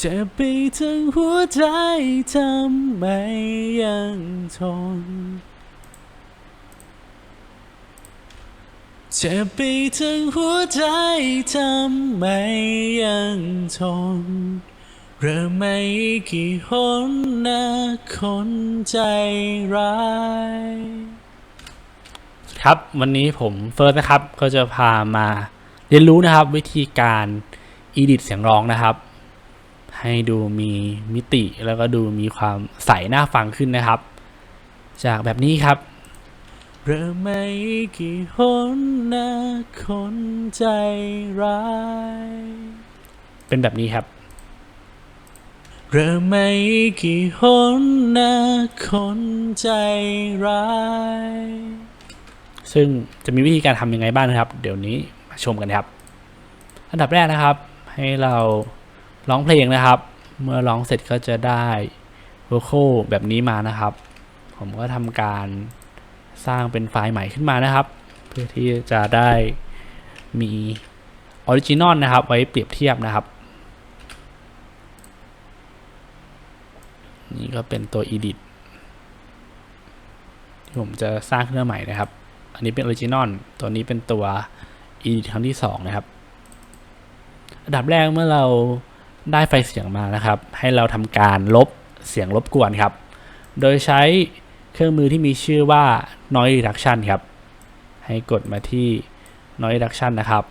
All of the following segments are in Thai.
จ็บไปทั้งหัวใจทำไมยังทนเจ็บไปทั้งหัวใจทำไมยังทนเริ่มไม่กี่หนนะคนใจร้ายครับวันนี้ผมเฟิร์สนะครับก็จะพามาเรียนรู้นะครับวิธีการอีดิทเสียงร้องนะครับ ให้ดูมีมิติแล้วก็ดูมีความใสน่าฟังขึ้นนะครับ จากแบบนี้ครับเริ่มไม่กี่หนนะคนใจร้าย เป็นแบบนี้ครับเริ่มไม่กี่หนนะคนใจร้าย ซึ่งจะมีวิธีการทำยังไงบ้างนะครับ เดี๋ยวนี้มาชมกันครับ อันดับแรกนะครับ ให้เรา ร้องเพลงนะครับ เมื่อร้องเสร็จก็จะได้โวคอลแบบนี้มานะครับ ผมก็ทำการสร้างเป็นไฟล์ใหม่ขึ้นมานะครับ เพื่อที่จะได้มีออริจินอลนะครับ ไว้เปรียบเทียบนะครับ นี่ก็เป็นตัว edit ที่ผมจะสร้างขึ้นมาใหม่นะครับ อันนี้เป็นออริจินอลตัวนี้เป็นตัว edit ครั้งที่ 2 นะครับ อันดับแรกเมื่อเรา ได้ไฟเสียงมานะครับ ให้เราทำการลบเสียงรบกวนครับ โดยใช้เครื่องมือที่มีชื่อว่า noise reduction ครับ ให้กดมาที่ noise reduction นะครับ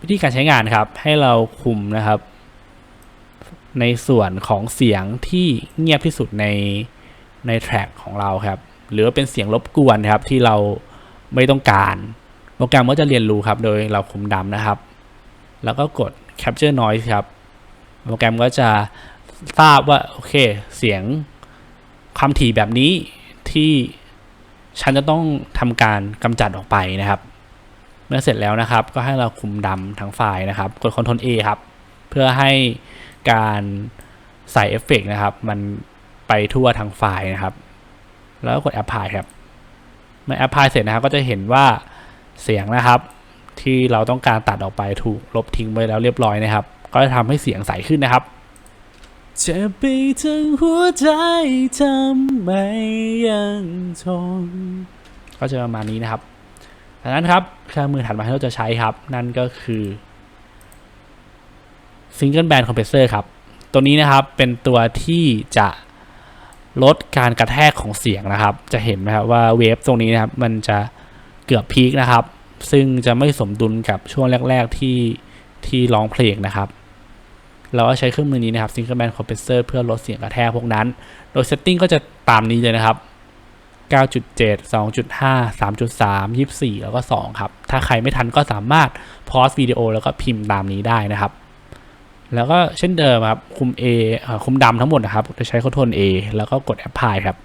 วิธีการใช้งานครับ ให้เราคุมนะครับ ในส่วนของเสียงที่เงียบที่สุดในในแทร็กของเราครับ หรือว่าเป็นเสียงรบกวนครับที่เราไม่ต้องการ โปรแกรมก็จะเรียนรู้ครับ โดยเราคุมดำนะครับ แล้วก็กด capture noise ครับ โปรแกรมก็จะทราบว่าโอเคเสียงความถี่แบบนี้ที่ฉันจะต้องทำการกำจัดออกไปนะครับ เมื่อเสร็จแล้วนะครับ ก็ให้เราคุมดำทั้งไฟล์นะครับ กด Ctrl A ครับ เพื่อให้การใส่เอฟเฟกต์นะครับ มันไปทั่วทั้งไฟล์นะครับ แล้วก็กด Apply ครับ เมื่อ Apply เสร็จนะครับ ก็จะเห็นว่าเสียงนะครับ ที่เราต้องการตัดออกไปถูกลบทิ้งไปแล้วเรียบร้อยนะครับ ก็จะทำให้เสียงใสขึ้นนะครับเจ็บไปทั้งหัวใจทำไมยังทนก็จะประมาณนี้นะครับดังนั้นครับเครื่องมือถัดมาที่เราจะใช้ครับ นั่นก็คือ Single Band Compressor ครับ ตัวนี้นะครับเป็นตัวที่จะลดการกระแทกของเสียงนะครับ จะเห็นไหมครับว่าเวฟตรงนี้นะครับ มันจะเกือบพีคนะครับ ซึ่งจะไม่สมดุลกับช่วงแรก ๆที่ที่ร้องเพลงนะครับ เราก็ใช้เครื่องมือนี้นะครับ Single Band Compressor เพื่อลดเสียงกระแทกพวกนั้น โดย setting ก็จะตามนี้เลยนะครับ 9.7 2.5 3.3 24 แล้วก็ 2 ครับ ถ้าใครไม่ทันก็สามารถพอสวิดีโอแล้วก็พิมพ์ตามนี้ได้นะครับ แล้วก็เช่นเดิมครับ คุม A คุมดำทั้งหมดนะครับ จะใช้ Ctrl A แล้วก็กด Apply ครับ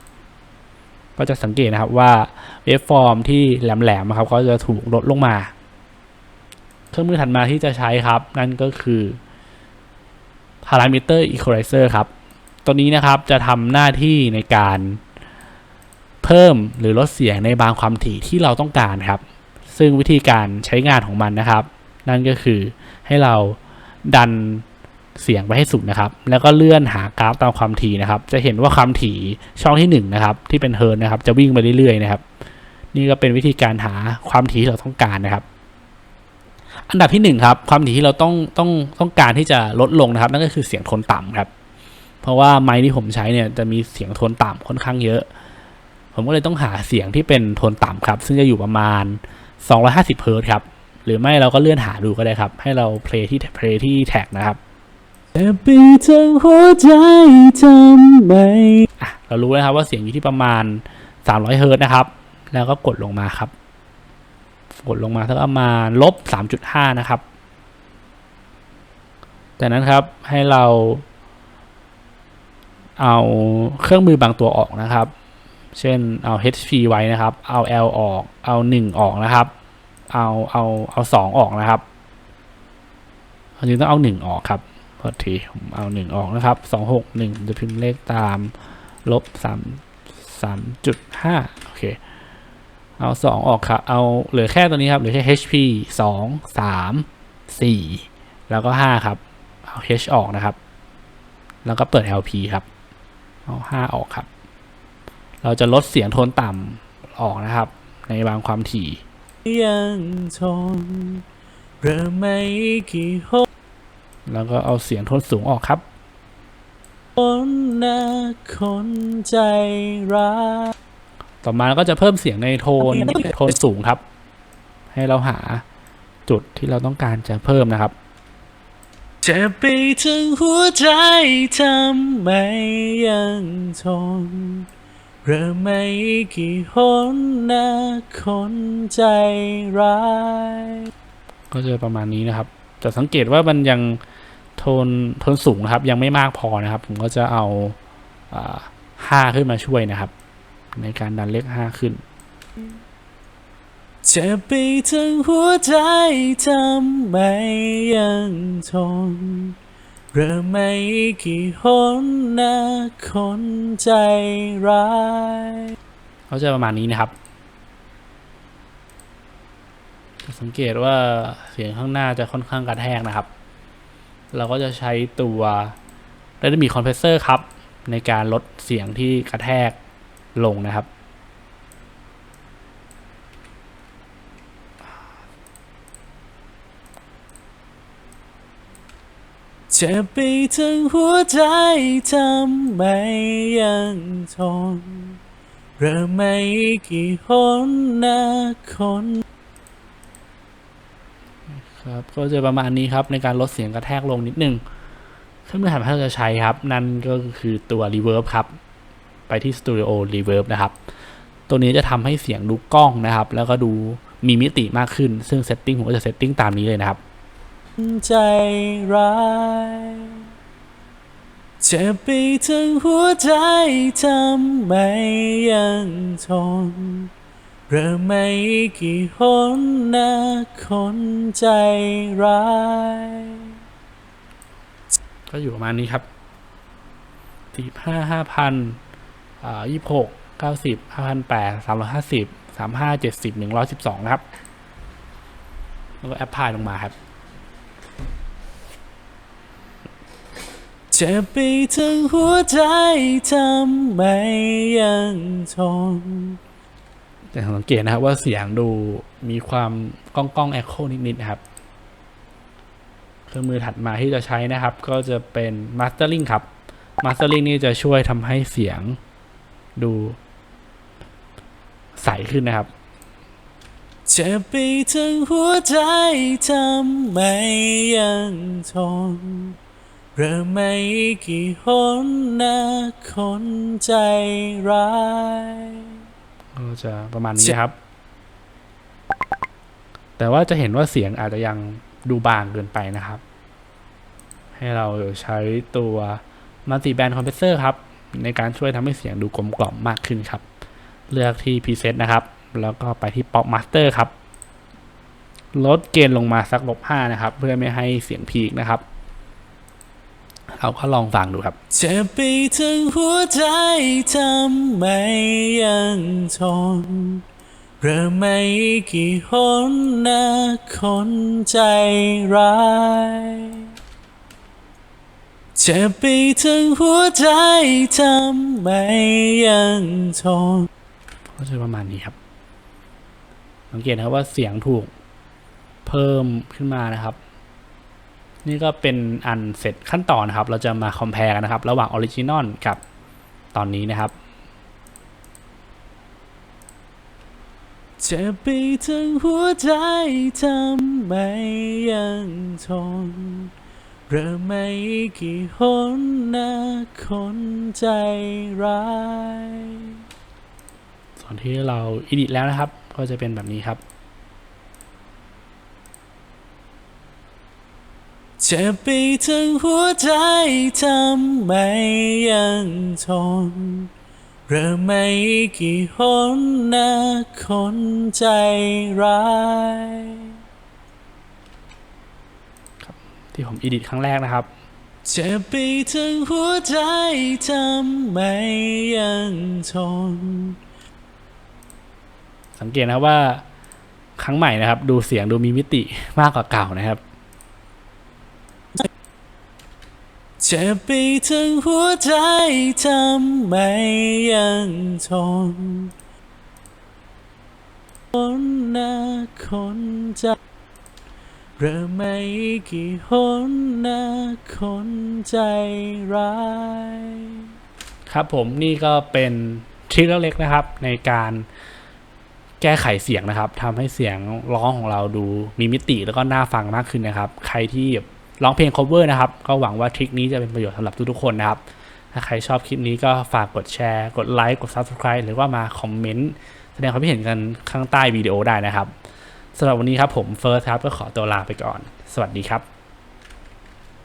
ก็จะสังเกตนะครับว่าเวฟฟอร์มที่แหลมๆนะครับ ก็จะถูกลดลงมา เครื่องมือถัดมาที่จะใช้ครับ นั่นก็คือ Parameter Equalizer ครับ ตัวนี้นะครับจะทำหน้าที่ในการเพิ่มหรือลดเสียงในบางความถี่ที่เราต้องการครับ ซึ่งวิธีการใช้งานของมันนะครับ นั่นก็คือให้เราดันเสียงไปให้สุดนะครับ แล้วก็เลื่อนหากราฟตามความถี่นะครับ จะเห็นว่าความถี่ช่องที่1นะครับที่เป็นเฮิร์นะครับ จะวิ่งไปเรื่อยๆนะครับ นี่ก็เป็นวิธีการหาความถี่ที่เราต้องการนะครับ อันดับที่หนึ่งครับความถี่ที่เราต้องต้องต้องการที่จะลดลงนะครับ นั่นก็คือเสียงโทนต่ำครับ เพราะว่าไมค์ที่ผมใช้เนี่ยจะมีเสียงโทนต่ำค่อนข้างเยอะ ผมก็เลยต้องหาเสียงที่เป็นโทนต่ำครับ ซึ่งจะอยู่ประมาณ 250เฮิร์ตซ์ครับ หรือไม่เราก็เลื่อนหาดูก็ได้ครับ ให้เราเพลย์ที่เพลย์ที่แท็กนะครับแต่ไปทั้งหัวใจทำไมอะเรารู้แล้วครับว่าเสียงอยู่ที่ประมาณ 300เฮิร์ตซ์นะครับ แล้วก็กดลงมาครับ กดลงมาสักประมาณลบ 3.5 นะครับ จากนั้นครับให้เรา เอาเครื่องมือบางตัวออกนะครับ เช่นเอา HP ไว้นะครับ เอา L ออก เอา 1 ออกนะครับ เอาเอาเอา2ออกนะครับจริงต้องเอา 1 ออกครับพอทีผมเอา 1 ออกนะครับ 261จะพิมพ์เลขตามลบ3 3.5โอเค เอา 2 ออกครับ เอาเหลือแค่ตัวนี้ครับ เหลือแค่ HP 2 3 4 แล้วก็ 5 ครับ เอา H ออกนะครับ แล้วก็เปิด LP ครับ เอาห้าออกครับ เราจะลดเสียงโทนต่ำออกนะครับ ในบางความถี่ยังทนเริ่มไม่กี่หนแล้วก็เอาเสียงโทนสูงออกครับนะคนใจร้าย ต่อมาเราก็จะเพิ่มเสียงในโทนโทนสูงครับ ให้เราหาจุดที่เราต้องการจะเพิ่มนะครับเจ็บไปถึงหัวใจทำไมยังทนเริ่มไม่กี่หนนะคนใจร้าย ก็จะประมาณนี้นะครับ แต่สังเกตว่ามันยังโทนโทนสูงนะครับ ยังไม่มากพอนะครับ ผมก็จะเอาอ่าห้าขึ้นมาช่วยนะครับ ในการดันเลขห้าขึ้นเจ็บไปถึงหัวใจทำไมยังทนเริ่มไม่กี่หนนะคนใจร้ายก็จะประมาณนี้นะครับจะสังเกตว่าเสียงข้างหน้าจะค่อนข้างกระแทกนะครับ เราก็จะใช้ตัวได้มีคอมเพรสเซอร์ครับ ในการลดเสียงที่กระแทก ลงนะครับ เจ็บไปถึงหัวใจทำไมยังทนเริ่มไม่กี่หนนะคนครับก็จะประมาณนี้ครับในการลดเสียงกระแทกลงนิดนึงเครื่องมือถัดมาที่เราจะใช้ครับ นั่นก็คือตัว Reverb ครับ ไปที่ Studio Reverb นะครับ ตัวนี้จะทำให้เสียงดูกล้องนะครับ แล้วก็ดูมีมิติมากขึ้น ซึ่งเซตติ้งผมก็จะเซตติ้งตามนี้เลยนะครับ ใจร้ายเจ็บไปถึงหัวใจทำไมยังทนเริ่มไม่กี่หนนะคนใจร้ายก็อยู่ประมาณนี้ครับสี่ห้าห้าพัน อ่ายี่หกเก้าสิบห้าพันแปดสามร้อยห้าสิบสามห้าเจ็ดสิบหนึ่งร้อยสิบสองนะครับ แล้วก็แอปพลายลงมาครับจ็บไปถึงหัวใจทำไมยังทนแต่สังเกตนะครับว่าเสียงดูมีความก้องก้องแอคโคนิดๆนะครับเครื่องมือถัดมาที่จะใช้นะครับ ก็จะเป็น Mastering ครับ Mastering นี่จะช่วยทำให้เสียง ดูใสขึ้นนะครับเจ็บไปถึงหัวใจทำไมยังทนเริ่มไม่กี่หนนะคนใจร้ายก็จะประมาณนี้นะครับ แต่ว่าจะเห็นว่าเสียงอาจจะยังดูบางเกินไปนะครับ ให้เราใช้ตัว Multi Band Compressor ครับ ในการช่วยทำให้เสียงดูกลมกล่อมมากขึ้นครับ เลือกที่ Preset นะครับ แล้วก็ไปที่ Pop Master ครับ ลดเกณฑ์ลงมาสักลบ5นะครับ เพื่อไม่ให้เสียงพีคนะครับเราก็ลองฟังดูครับเจ็บไปถึงหัวใจทำไมยังทนเริ่มไม่กี่หนนะคนใจร้าย จ็บไปถึงหัวใจทำไมยังทนก็จะประมาณนี้ครับ สังเกตนะครับว่าเสียงถูกเพิ่มขึ้นมานะครับ นี่ก็เป็นอันเสร็จขั้นตอนนะครับ เราจะมาคอม p พ r e กันนะครับ ระหว่างออริจินอลกับตอนนี้นะครับเจ็บไปถึงหัวใจทำไมยังทน เริ่มไม่กี่หนนะคนใจร้ายส่วนที่เราอิดิทแล้วนะครับ ก็จะเป็นแบบนี้ครับ เจ็บไปถึงหัวใจทำไมยังทนเริ่มไม่กี่หนนะคนใจร้าย ที่ผมอิดิทครั้งแรกนะครับเจ็บไปถึงหัวใจทำไมยังทนสังเกตนะครับว่าครั้งใหม่นะครับ ดูเสียงดูมีมิติมากกว่าเก่านะครับเเจ็บไปทั้งหัวใจทำไมยังทนคนหน้าคนใจ เริ่มไม่กี่หนน้าคนใจร้าย ครับผมนี่ก็เป็นทริคเล็กๆนะครับ ในการแก้ไขเสียงนะครับทำให้เสียงร้องของเราดูมีมิติแล้วก็น่าฟังมากขึ้นนะครับ ใครที่ร้องเพลง cover นะครับ ก็หวังว่าทริคนี้จะเป็นประโยชน์สำหรับทุกๆคนนะครับ ถ้าใครชอบคลิปนี้ก็ฝากกดแชร์ กดไลค์ กด subscribe หรือว่ามาคอมเมนต์แสดงความคิดเห็นกันข้างใต้วิดีโอได้นะครับ สำหรับวันนี้ครับผมเฟิร์สครับก็ขอตัวลาไปก่อน สวัสดีครับ